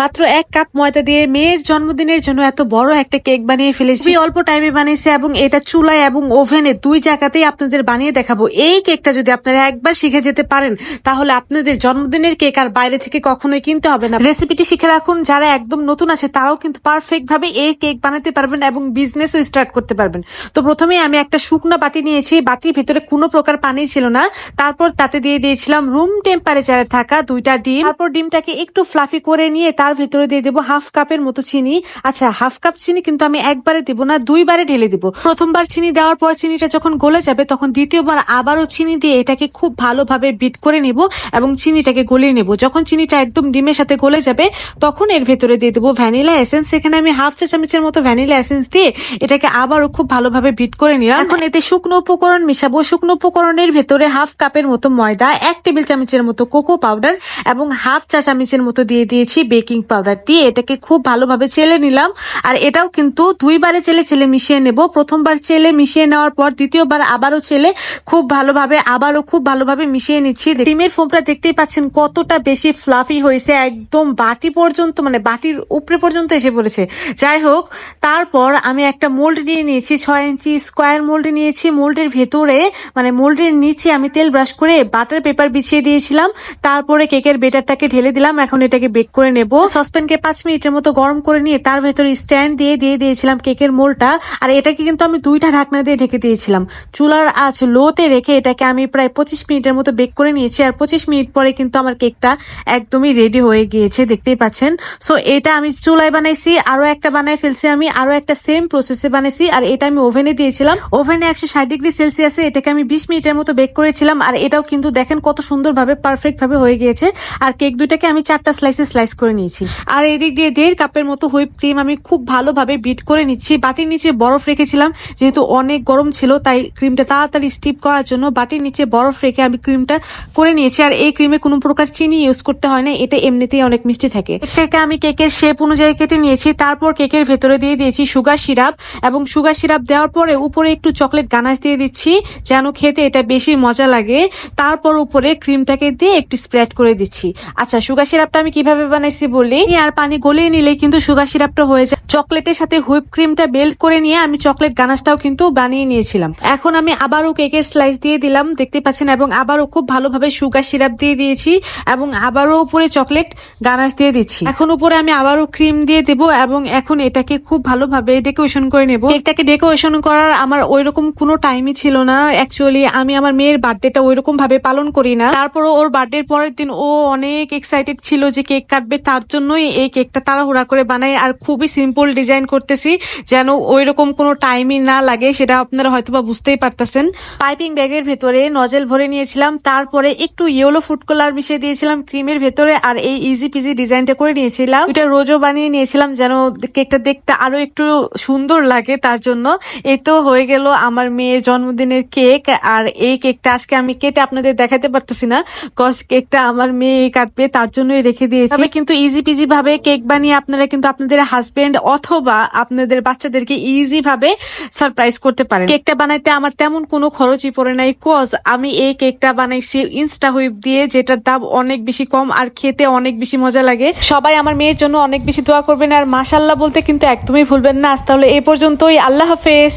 মাত্র এক কাপ ময়দা দিয়ে মেয়ের জন্মদিনের জন্য এত বড় একটা কেক বানিয়ে ফেলেছি। অল্প টাইমে বানিয়েছি এবং এটা চুলায় এবং ওভেনে দুই জায়গাতেই আপনাদের বানিয়ে দেখাবো। এই কেকটা যদি আপনারা একবার শিখে যেতে পারেন, তাহলে আপনাদের জন্মদিনের কেক আর বাইরে থেকে কখনোই কিনতে হবে না। রেসিপিটি শিখে রাখুন, যারা একদম নতুন আছে, তারাও কিন্তু পারফেক্ট ভাবে এই কেক বানাতে পারবেন এবং বিজনেসও স্টার্ট করতে পারবেন। তো প্রথমেই আমি একটা শুকনো বাটি নিয়েছি, বাটির ভিতরে কোনো প্রকার পানি ছিল না। তারপর তাতে দিয়ে দিয়েছিলাম রুম টেম্পারেচারে থাকা দুইটা ডিম। তারপর ডিমটাকে একটু ফ্লাফি করে নিয়ে তার ভিতরে দিয়ে দেবো হাফ কাপের মতো চিনি। আচ্ছা হাফ কাপ চিনি কিন্তু আমি একবারে দিব না, দুইবারে ঢেলে দিব। প্রথমবার চিনি দেওয়ার পর চিনিটা যখন গলে যাবে, তখন দ্বিতীয়বার আবারও চিনি দিয়ে এটাকে খুব ভালোভাবে বিট করে নিব এবং চিনিটাকে গলিয়ে নেব। যখন চিনিটা একদম ডিমের সাথে গলে যাবে, তখন এর ভেতরে দিয়ে দেবো ভ্যানিলা এসেন্স। এখানে আমি হাফ চা চামচের মতো ভ্যানিলা এসেন্স দিয়ে এটাকে আবারও খুব ভালোভাবে বিট করে নিলাম। এখন এতে শুকনো উপকরণ মিশাবো। শুকনো উপকরণের ভেতরে হাফ কাপের মতো ময়দা, এক টেবিল চামচের মতো কোকো পাউডার এবং হাফ চা চামচের মতো দিয়ে দিয়েছি বেকিং পাউডার দিয়ে এটাকে খুব ভালোভাবে চেলে নিলাম। আর এটাও কিন্তু দুইবারে চেলে চেলে মিশিয়ে নেব। প্রথমবার চেলে মিশিয়ে নেওয়ার পর দ্বিতীয়বার আবারও চেলে খুব ভালোভাবে আবারও খুব ভালোভাবে মিশিয়ে নিচ্ছি। ডিমের ফোমটা দেখতেই পাচ্ছেন কতটা বেশি ফ্লাফি হয়েছে। একদম বাটি পর্যন্ত মানে বাটির উপরে পর্যন্ত এসে পড়েছে। যাই হোক, তারপর আমি একটা মোল্ড নিয়ে নিয়েছি। ছয় ইঞ্চি স্কোয়ার মোল্ড নিয়েছি। মোল্ডের ভেতরে মানে মোল্ডের নিচে আমি তেল ব্রাশ করে বাটার পেপার বিছিয়ে দিয়েছিলাম। তারপরে কেকের বেটারটাকে ঢেলে দিলাম। এখন এটাকে বেক করে নেব। সসপ্যানকে পাঁচ মিনিটের মতো গরম করে নিয়ে তার ভেতরে স্ট্যান্ড দিয়ে দিয়ে দিয়েছিলাম কেকের মোলটা। আর এটাকে কিন্তু আমি দুইটা ঢাকনা দিয়ে ঢেকে দিয়েছিলাম। চুলার আঁচ লোতে রেখে এটাকে আমি প্রায় পঁচিশ মিনিটের মতো বেক করে নিয়েছি। আর পঁচিশ মিনিট পরে কিন্তু আমার কেকটা একদমই রেডি হয়ে গিয়েছে, দেখতেই পাচ্ছেন। সো এটা আমি চুলায় বানাইছি আরও একটা বানাই ফেলছি আমি আরও একটা সেম প্রসেসে বানাইছি। আর এটা আমি ওভেনে দিয়েছিলাম। ওভেনে একশো ষাট ডিগ্রি সেলসিয়াসে এটাকে আমি বিশ মিনিটের মতো বেক করেছিলাম। আর এটাও কিন্তু দেখেন কত সুন্দরভাবে পারফেক্ট ভাবে হয়ে গিয়েছে। আর কেক দুটাকে আমি চারটা স্লাইসে স্লাইস করে নিয়েছি। আর এদিক দিয়ে দেড় কাপের মতো হুইপ ক্রিম আমি খুব ভালোভাবে বিট করে নিচ্ছি। বাটির নিচে বরফ রেখেছিলাম, যেহেতু অনেক গরম ছিল, তাই ক্রিমটা তাড়াতাড়ি স্টিপ করার জন্য বাটির নিচে বরফ রেখে আমি ক্রিমটা করে নিয়েছি। আর এই ক্রিমে কোনো প্রকার চিনি ইউজ করতে হয় না, এটা এমনিতেই অনেক মিষ্টি থাকে। এটাকে আমি কেকের শেপ অনুযায়ী কেটে নিয়েছি, তারপর কেকের ভেতরে দিয়ে দিয়েছি সুগার সিরাপ এবং সুগার সিরাপ দেওয়ার পরে উপরে একটু চকলেট গানাশ দিয়ে দিচ্ছি, যেন খেতে এটা বেশি মজা লাগে। তারপর উপরে ক্রিমটাকে দিয়ে একটু স্প্রেড করে দিচ্ছি। আচ্ছা সুগার সিরাপটা আমি কীভাবে বানাইছি বলি। আর পানি গলিয়ে নিলে কিন্তু সুগার সিরাপটা হয়ে যায়। চকলেটের সাথে হুইপ ক্রিমটা বেল্ট করে নিয়ে আমি চকলেট গানাশটাও কিন্তু বানিয়ে নিয়েছিলাম। এখন আমি আবারও কেকের স্লাইস দিয়ে দিলাম, দেখতে পাচ্ছেন, এবং আবারও খুব ভালোভাবে সুগার সিরাপ দিয়ে দিয়েছি, এবং আবারও উপরে চকলেট গানাশ দিয়ে দিচ্ছি। এখন উপরে আমি আবারও ক্রিম দিয়ে দেব, এবং এখন এটাকে খুব ভালোভাবে ডেকোরেশন করে নেব। কেকটাকে ডেকোরেশন করার আমার ওইরকম কোনো টাইমই ছিল না। অ্যাকচুয়ালি আমি আমার মেয়ের বার্থডেটা ওইরকম ভাবে পালন করি না। তারপরও ওর বার্থডের পরের দিন ও অনেক এক্সাইটেড ছিল যে কেক কাটবে, তার জন্যই এই কেকটা তাড়াহুড়া করে বানাই, আর খুবই সিম্পল ডিজাইন করতেছি, যেন ওই রকম কোনো টাইমই না লাগে, সেটা আপনারা হয়তো বা বুঝতেই পারতেছেন। পাইপিং ব্যাগের ভেতরে নজেল ভরে নিয়েছিলাম, তারপরে একটু ইয়েলো ফুড কালার মিশিয়ে দিয়েছিলাম ক্রিমের ভেতরে, আর এই ইজি পিজি ডিজাইনটা করে নিয়েছিলাম। এটা রোজও বানিয়ে নিয়েছিলাম, যেন কেকটা দেখতে আরও একটু সুন্দর লাগে তার জন্য। এই তো হয়ে গেল আমার মেয়ের জন্মদিনের কেক আর এই কেকটা আজকে আমি কেটে আপনাদের দেখাতে পারতেছি না। কজ কেকটা আমার মেয়ে কাটবে, তার জন্যই রেখে দিয়েছি। কিন্তু ইজি পিজি ভাবে কেক বানিয়ে আপনারা কিন্তু আপনাদের হাজবেন্ড অথবা আপনাদের বাচ্চাদেরকে ইজি ভাবে সারপ্রাইজ করতে পারেন। কেকটা বানাইতে আমার তেমন কোনো খরচই পড়ে নাই কজ আমি এই কেকটা বানাইছি ইনস্টা হুইপ দিয়ে, যেটার দাম অনেক বেশি কম আর খেতে অনেক বেশি মজা লাগে। সবাই আমার মেয়ের জন্য অনেক বেশি দোয়া করবেন আর মাসাল্লাহ বলতে কিন্তু একদমই ভুলবেন না। তাহলে এ পর্যন্তই, আল্লাহ হাফেজ।